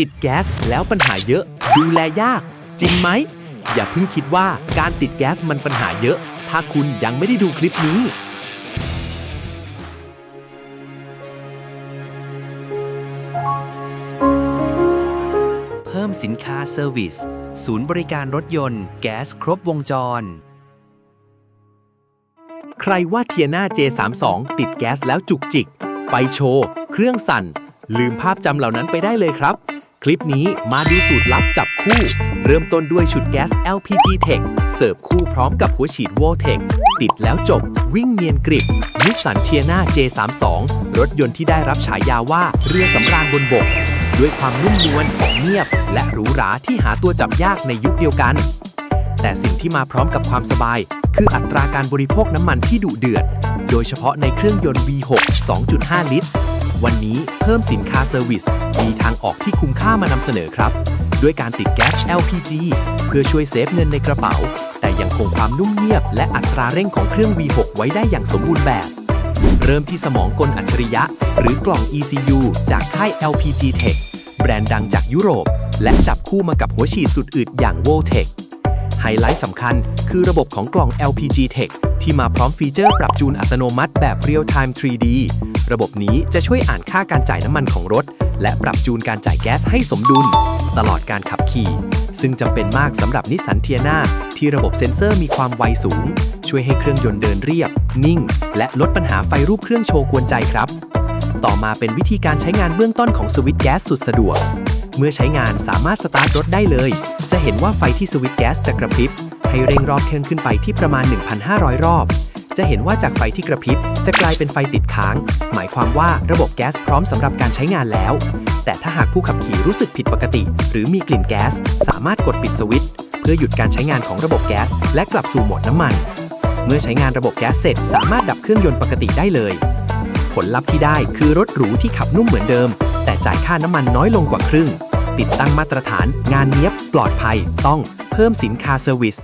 ติดแก๊สแล้วปัญหาเยอะ ดูแลยาก จริงไหม อย่าเพิ่งคิดว่าการติดแก๊สมันปัญหาเยอะ ถ้าคุณยังไม่ได้ดูคลิปนี้ เพิ่มสินค้าเซอร์วิสศูนย์บริการรถยนต์ แก๊สครบวงจร ใครว่าเทียนา J32 ติดแก๊สแล้วจุกจิก ไฟโชว์ เครื่องสั่น ลืมภาพจำเหล่านั้นไปได้เลยครับ คลิปนี้มาดูสูตรลับจับคู่ เริ่มต้นด้วยชุดแก๊ส LPG Tech เสิร์ฟคู่พร้อมกับหัวฉีด v o l t e c ติดแล้วจบ วิ่งเนียนกริบนิสสันเทียนา J32 รถยนต์ที่ได้รับฉายาว่าเรือสำราญบนบก ด้วยความนุ่มนวลเงียบ และหรูหราที่หาตัวจับยากในยุคเดียวกัน แต่สิ่งที่มาพร้อมกับความสบาย คืออัตราการบริโภคน้ำมันที่ดุเดือด โดยเฉพาะในเครื่องยนต์ V6 2.5 ลิตร วันนี้เพิ่มสินค้าเซอร์วิส มีทางออกที่คุ้มค่ามานำเสนอครับ ด้วยการติดแก๊ส LPG เพื่อช่วยเซฟเงินในกระเป๋า แต่ยังคงความนุ่มเงียบ และอัตราเร่งของเครื่อง V6 ไว้ได้อย่างสมบูรณ์แบบ เริ่มที่สมองกลอัจฉริยะ หรือกล่อง ECU จากค่าย LPG Tech แบรนด์ดังจากยุโรป และจับคู่มากับหัวฉีดสุดอึดอย่าง v o l t e c ไฮไลท์สำคัญคือระบบของกล่อง LPG Tech ที่มาพร้อมฟีเจอร์ปรับจูนอัตโนมัติแบบ Real Time 3D ระบบนี้จะช่วยอ่านค่าการจ่ายน้ำมันของรถ และปรับจูนการจ่ายแก๊สให้สมดุล ตลอดการขับขี่ ซึ่งจำเป็นมากสำหรับนิสสันเทียนาที่ระบบเซ็นเซอร์มีความไวสูง ช่วยให้เครื่องยนต์เดินเรียบ นิ่ง และลดปัญหาไฟรูปเครื่องโชว์กวนใจครับ ต่อมาเป็นวิธีการใช้งานเบื้องต้นของสวิตช์แก๊สสุดสะดวก เมื่อใช้งานสามารถสตาร์ทรถได้เลย จะเห็นว่าไฟที่สวิตช์แก๊สจะกระพริบให้เร่งรอบเครื่องขึ้นไปที่ประมาณ 1,500 รอบ จะเห็นว่าจากไฟที่กระพริบจะกลายเป็นไฟติดค้าง หมายความว่าระบบแก๊สพร้อมสำหรับการใช้งานแล้ว แต่ถ้าหากผู้ขับขี่รู้สึกผิดปกติ หรือมีกลิ่นแก๊ส สามารถกดปิดสวิตช์เพื่อหยุดการใช้งานของระบบแก๊ส และกลับสู่โหมดน้ำมัน เมื่อใช้งานระบบแก๊สเสร็จ สามารถดับเครื่องยนต์ปกติได้เลย ผลลัพธ์ที่ได้คือรถหรูที่ขับนุ่มเหมือนเดิม แต่จ่ายค่าน้ำมันน้อยลงกว่าครึ่ง ติดตั้งมาตรฐาน งานเนี้ยบปลอดภัย ต้องเพิ่มสินค้าเซอร์วิส